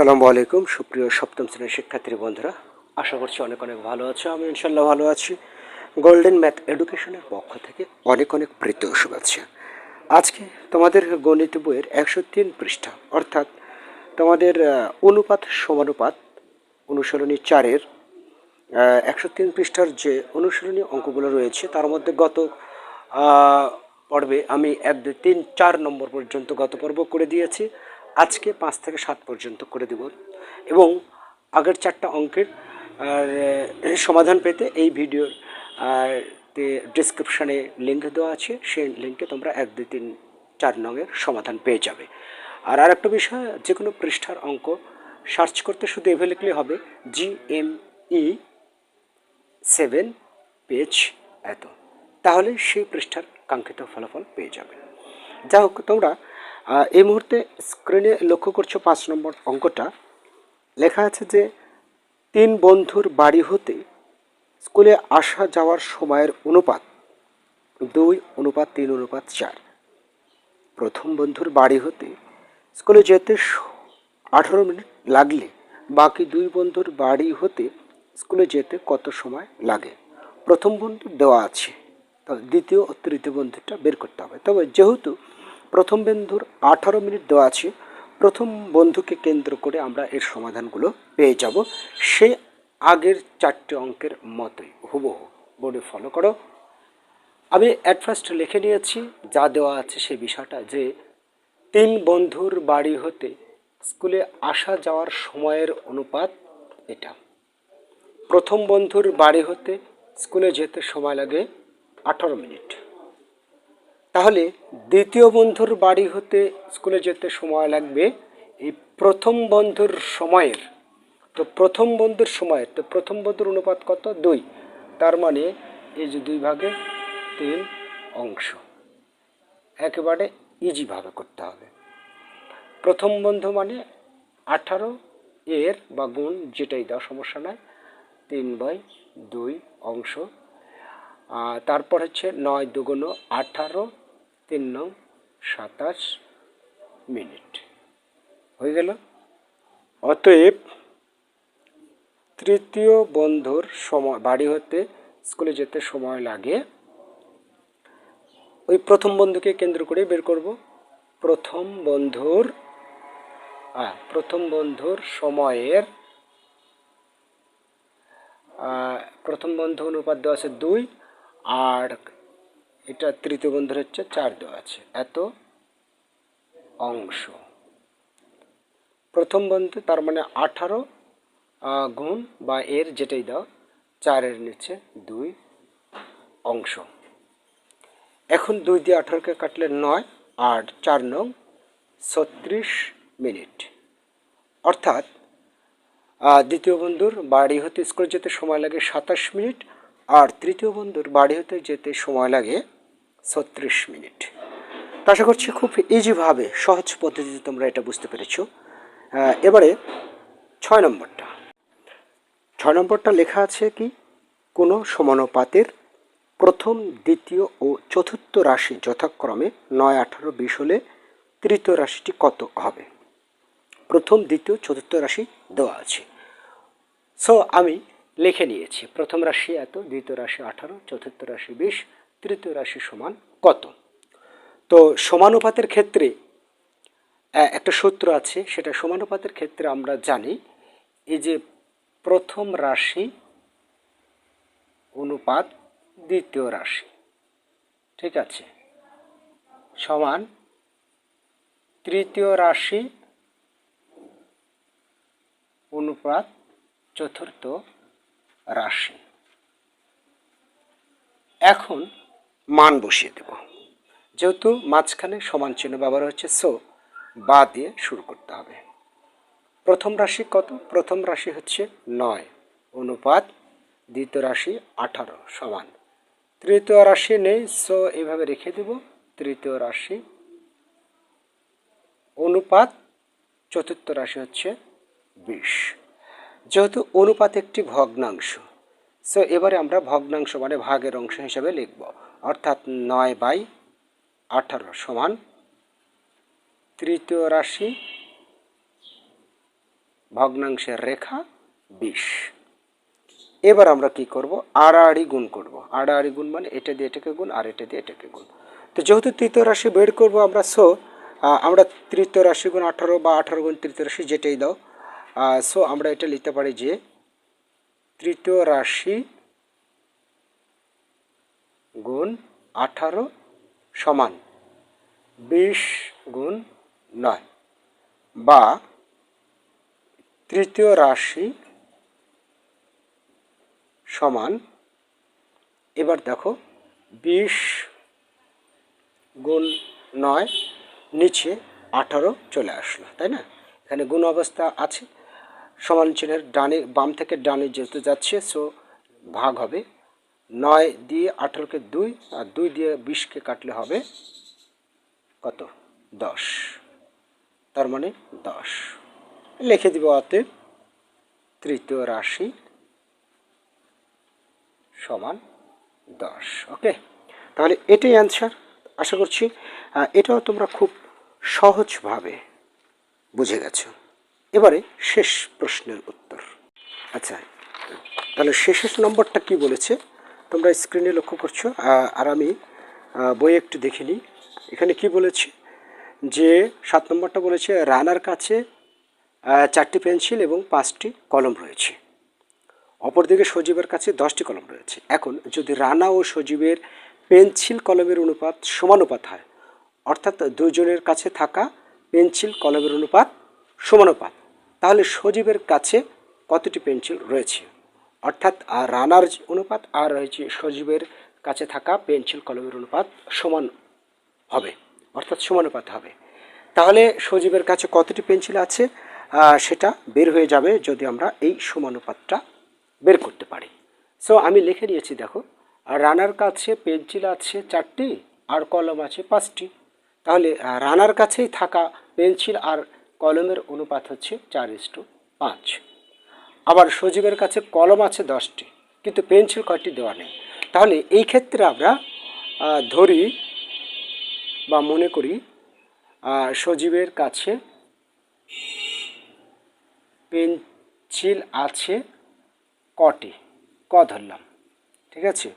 আসসালামু আলাইকুম। সুপ্রিয় সপ্তম শ্রেণির শিক্ষার্থী বন্ধুরা, আশা করছি অনেক অনেক ভালো আছো। আমি ইনশাল্লাহ ভালো আছি। গোল্ডেন ম্যাথ এডুকেশনের পক্ষ থেকে অনেক অনেক প্রীত শুভেচ্ছা। আজকে তোমাদের গণিত বইয়ের একশো তিন পৃষ্ঠা, অর্থাৎ তোমাদের অনুপাত সমানুপাত অনুসরণী চারের একশো তিন পৃষ্ঠার যে অনুশীলনী অঙ্কগুলো রয়েছে, তার মধ্যে গত পর্বে আমি এক, দুই, তিন, চার নম্বর পর্যন্ত গত পর্ব করে দিয়েছি। আজকে পাঁচ থেকে সাত পর্যন্ত করে দেব। এবং আগের চারটা অঙ্কের সমাধান পেতে এই ভিডিওর ডিসক্রিপশানে লিঙ্ক দেওয়া আছে। সেই লিঙ্কে তোমরা এক, দুই, তিন, চার নঙের সমাধান পেয়ে যাবে। আর আর একটা বিষয় যে কোনো পৃষ্ঠার অঙ্ক সার্চ করতে শুধু এভে লিখলে হবে G M E seven page এত। তাহলে সেই পৃষ্ঠার কাঙ্ক্ষিত ফলাফল পেয়ে যাবে। যা হোক, তোমরা এই মুহূর্তে স্ক্রিনে লক্ষ্য করছ পাঁচ নম্বর অঙ্কটা। লেখা আছে যে, তিন বন্ধুর বাড়ি হতে স্কুলে আসা যাওয়ার সময়ের অনুপাত দুই, অনুপাত তিন, অনুপাত চার। প্রথম বন্ধুর বাড়ি হতে স্কুলে যেতে আঠারো মিনিট লাগলে, বাকি দুই বন্ধুর বাড়ি হতে স্কুলে যেতে কত সময় লাগে? প্রথম বন্ধু দেওয়া আছে দ্বিতীয় ও তৃতীয় বন্ধুটা বের করতে হবে। তবে যেহেতু প্রথম বন্ধুর আঠারো মিনিট দেওয়া আছে। প্রথম বন্ধুকে কেন্দ্র করে আমরা এর সমাধানগুলো পেয়ে যাব। সে আগের চারটে অঙ্কের মতোই হুবহু। বোর্ডে ফলো করো। আমি অ্যাট ফার্স্ট লিখে নিয়েছি, যা দেওয়া আছে সেই বিষয়টা যে, তিন বন্ধুর বাড়ি হতে স্কুলে আসা যাওয়ার সময়ের অনুপাত এটা। প্রথম বন্ধুর বাড়ি হতে স্কুলে যেতে সময় লাগে আঠারো মিনিট। তাহলে দ্বিতীয় বন্ধুর বাড়ি হতে স্কুলে যেতে সময় লাগবে। এই প্রথম বন্ধুর সময়ের, তো প্রথম বন্ধুর সময়ের, তো প্রথম বন্ধুর অনুপাত কত? দুই। তার মানে এই যে দুই ভাগে তিন অংশ। একেবারে ইজিভাবে করতে হবে। প্রথম বন্ধু মানে আঠারো এর বা গুণ যেটাই দাও, সমস্যা নয় তিন বাই দুই অংশ। তারপর হচ্ছে নয় দুগুণ আঠারো তিন নং সাতাশ মিনিট। হয়ে গেল? অতএব তৃতীয় বন্ধুর সময়, বাড়ি হতে স্কুলে যেতে সময় লাগে। ওই প্রথম বন্ধুকে কেন্দ্র করে বের করব। প্রথম বন্ধুর প্রথম বন্ধুর সময়ের প্রথম বন্ধু অনুপাত দেওয়া আছে দুই, আর এটা তৃতীয় বন্ধুর হচ্ছে চার দেওয়া আছে। এত অংশ। প্রথম বন্ধু তার মানে আঠারো গুণ বা এর যেটাই দাও, চারের নিচে দুই অংশ। এখন দুই দিয়ে আঠারোকে কাটলে নয় আর চার নং ছত্রিশ মিনিট। অর্থাৎ দ্বিতীয় বন্ধুর বাড়ি হতে স্কুলে যেতে সময় লাগে সাতাশ মিনিট, আর তৃতীয় বন্ধুর বাড়ি হতে যেতে সময় লাগে ছত্রিশ মিনিট। তো আশা করছি খুব ইজিভাবে সহজ পদ্ধতিতে তোমরা এটা বুঝতে পেরেছ। এবারে ছয় নম্বরটা। ছয় নম্বরটা লেখা আছে কি? কোনো সমানুপাতের প্রথম, দ্বিতীয় ও চতুর্থ রাশি যথাক্রমে নয়, আঠারো, বিশ হলে তৃতীয় রাশিটি কত হবে? প্রথম, দ্বিতীয়, চতুর্থ রাশি দেওয়া আছে। সো আমি লিখে নিয়েছি। প্রথম রাশি এত, দ্বিতীয় রাশি আঠারো, চতুর্থ রাশি বিশ তৃতীয় রাশি সমান কত? তো সমানুপাতের ক্ষেত্রে একটা সূত্র আছে, সেটা সমানুপাতের ক্ষেত্রে আমরা জানি, এই যে প্রথম রাশি অনুপাত দ্বিতীয় রাশি, ঠিক আছে? সমান তৃতীয় রাশি অনুপাত চতুর্থ রাশি। এখন মান বসিয়ে দেব। যেহেতু মাঝখানে সমান চিহ্ন ব্যবহার হচ্ছে সো বা দিয়ে শুরু করতে হবে। প্রথম রাশি কত? প্রথম রাশি হচ্ছে নয়। অনুপাত দ্বিতীয় রাশি আঠারো সমান। তৃতীয় রাশি নেই সো এভাবে রেখে দেব। তৃতীয় রাশি অনুপাত চতুর্থ রাশি হচ্ছে বিশ। যেহেতু অনুপাত একটি ভগ্নাংশ সো এবারে আমরা ভগ্নাংশ মানে ভাগের অংশ হিসাবে লিখব। অর্থাৎ নয় বাই আঠারো সমান তৃতীয় রাশি ভগ্নাংশের রেখা বিশ। এবার আমরা কি করব? আড়াআড়ি গুণ করব। আড়াআড়ি গুণ মানে এটা দিয়ে এটাকে গুণ, আর এটা দিয়ে এটাকে গুণ। তো যেহেতু তৃতীয় রাশি বের করব আমরা সো আমরা তৃতীয় রাশি গুণ আঠারো বা আঠারো গুণ তৃতীয় রাশি যেটাই দাও সো আমরা এটা লিখতে পারি যে তৃতীয় রাশি গুণ আঠারো সমান বিশ গুণ নয় বা তৃতীয় রাশি সমান, এবার দেখো, বিশ গুণ নয়, নিচে আঠারো চলে আসলো, তাই না? এখানে গুণ অবস্থা আছে, সমান চিহ্নের ডানে, বাম থেকে ডানে যেতে যাচ্ছে সো ভাগ হবে নয় দিয়ে আঠারোকে দুই আর দুই দিয়ে বিশকে কাটলে হবে কত? দশ। তার মানে দশ। লিখে দিব অতএব তৃতীয় রাশি সমান দশ। ওকে? তাহলে এটাই অ্যান্সার আশা করছি এটাও তোমরা খুব সহজভাবে বুঝে গেছো। এবারে শেষ প্রশ্নের উত্তর। আচ্ছা তাহলে শেষের নম্বরটা কি বলেছে? তোমরা স্ক্রিনে লক্ষ্য করছ। আর আমি বই একটু দেখে নিই। এখানে কি বলেছে? যে, সাত নম্বরটা বলেছে, রানার কাছে চারটি পেন্সিল এবং পাঁচটি কলম রয়েছে। অপরদিকে সজীবের কাছে দশটি কলম রয়েছে। এখন, যদি রানা ও সজীবের পেন্সিল কলমের অনুপাত সমানুপাত হয়, অর্থাৎ দুজনের কাছে থাকা পেন্সিল কলমের অনুপাত সমানুপাত, তাহলে সজীবের কাছে কতটি পেন্সিল রয়েছে? অর্থাৎ আর রানার অনুপাত, আর রয়েছে সজীবের কাছে থাকা পেন্সিল কলমের অনুপাত সমান হবে, অর্থাৎ সমানুপাত হবে। তাহলে সজীবের কাছে কতটি পেন্সিল আছে? সেটা বের হয়ে যাবে যদি আমরা এই সমানুপাতটা বের করতে পারি। সো আমি লিখে নিয়েছি, দেখো রানার কাছে পেন্সিল আছে চারটি, আর কলম আছে পাঁচটি। তাহলে রানার কাছেই থাকা পেন্সিল আর কলমের অনুপাত হচ্ছে চার ইস্টু পাঁচ। আবার সজীবের কাছে কলম আছে দশটি, কিন্তু পেন্সিল কয়টি দেওয়া নেই। তাহলে এই ক্ষেত্রে আমরা ধরি বা মনে করি সজীবের কাছে পেন্সিল আছে কটি? ক ধরলাম, ঠিক আছে?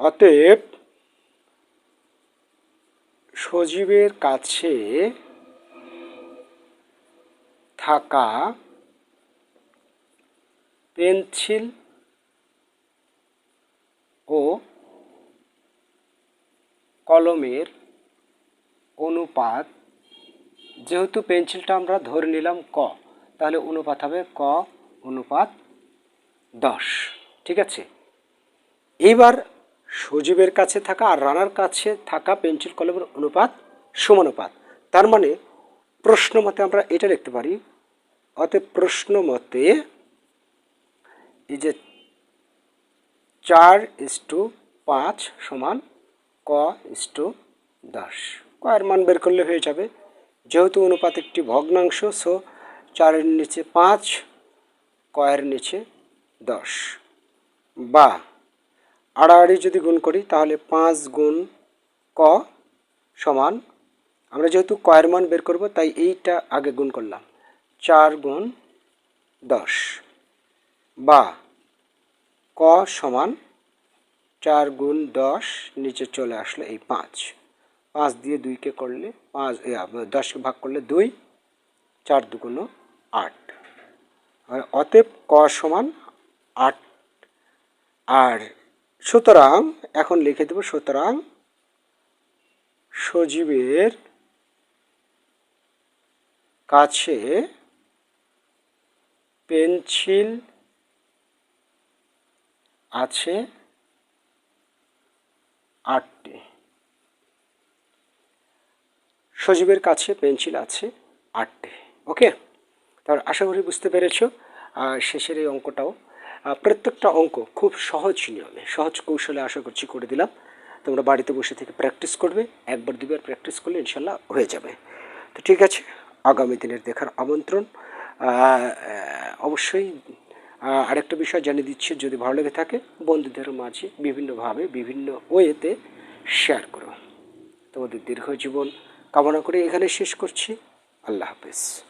অতএব সজীবের কাছে থাকা পেন্সিল ও কলমের অনুপাত। যেহেতু পেন্সিলটা আমরা ধরে নিলাম ক, তাহলে অনুপাত হবে ক অনুপাত দশ। ঠিক আছে? এইবার সজীবের কাছে থাকা আর রানার কাছে থাকা পেন্সিল কলমের অনুপাত সমানুপাত। তার মানে প্রশ্ন মতে আমরা এটা লিখতে পারি। অতএব প্রশ্ন মতে এই যে চার ইস টু পাঁচ সমান ক ইস টু দশ। কয়ের মান বের করলে হয়ে যাবে। যেহেতু অনুপাত একটি ভগ্নাংশ সো চারের নিচে পাঁচ কয়ের নিচে দশ। বা আড়াআড়ি যদি গুণ করি, তাহলে পাঁচ গুণ ক সমান, আমরা যেহেতু কয়ের মান বের করব, তাই এইটা আগে গুণ করলাম। চার গুণ দশ। বা ক সমান চার গুণ দশ নিচে চলে আসলো এই পাঁচ। পাঁচ দিয়ে দুইকে করলে পাঁচ দশকে ভাগ করলে দুই, চার দুগুণ আট। অতএব ক সমান আট। আর সুতরাং, এখন লিখে দেব, সুতরাং সজীবের কাছে পেন্সিল আছে আটটি। সজীবের কাছে পেন্সিল আছে আটটি। ওকে? তাহলে আশা করি বুঝতে পেরেছ। আর শেষের এই অঙ্কটাও। প্রত্যেকটা অঙ্ক খুব সহজ নিয়মে, সহজ কৌশলে আশা করছি করে দিলাম। তোমরা বাড়িতে বসে থেকে প্র্যাকটিস করবে। একবার দুবার প্র্যাকটিস করলে ইনশাল্লাহ হয়ে যাবে। তো ঠিক আছে, আগামী দিনের দেখার আমন্ত্রণ। অবশ্যই আরেকটা বিষয় জানিয়ে দিচ্ছি, যদি ভালো লেগে থাকে, বন্ধুদের মাঝে বিভিন্নভাবে, বিভিন্ন ওয়েতে শেয়ার করো। তোমাদের দীর্ঘ জীবন কামনা করে এখানে শেষ করছি। আল্লাহ হাফেজ।